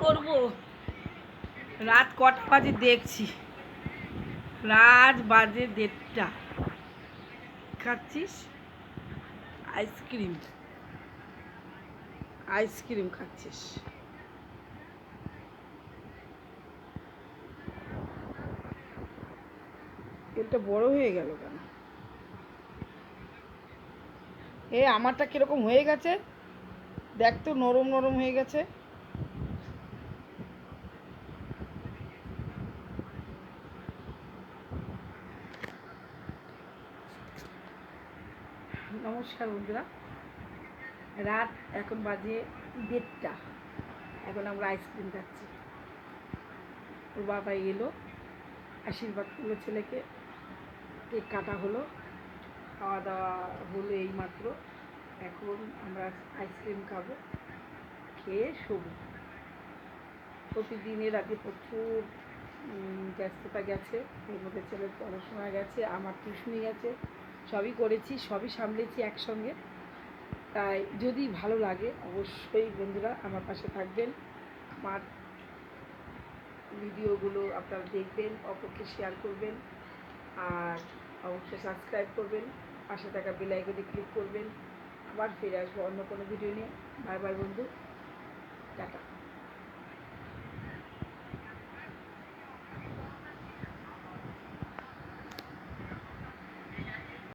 করব? রাত কটা বাজে দেখছি। রাত বাজে দেড়টা। খাচ্ছিস? আইসক্রিম। আইসক্রিম খাচ্ছিস। এটা বড় হয়ে গেল কেন? এ, আমারটা কীরকম হয়ে গেছে? দেখ তো, নরম নরম হয়ে গেছে। নমস্কার বন্ধুরা। রাত এখন বাজে দেড়টা। এখন আমরা আইসক্রিম খাচ্ছি। ওর বাবা এলো, আশীর্বাদ করল ছেলেকে। কেক কাটা হলো, খাওয়া দাওয়া হলো এই মাত্র এখন আমরা আইসক্রিম খাব, খেয়ে শোবো। প্রতিদিনের আগে প্রচুর ব্যস্ততা গেছে। এর মধ্যে ছেলের পড়াশোনা গেছে, আমার টিউশনি গেছে। সবই করেছি, সবই সামলেছি একসঙ্গে। তাই যদি ভালো লাগে, অবশ্যই বন্ধুরা আমার পাশে থাকবেন। আমার ভিডিওগুলো আপনারা দেখবেন, অপরকে শেয়ার করবেন আর অবশ্যই সাবস্ক্রাইব করবেন। পাশে থাকা বেল আইকনে ক্লিক করবেন। আবার ফিরে আসব অন্য কোনো ভিডিও নিয়ে। বাই বাই বন্ধু। টাটা।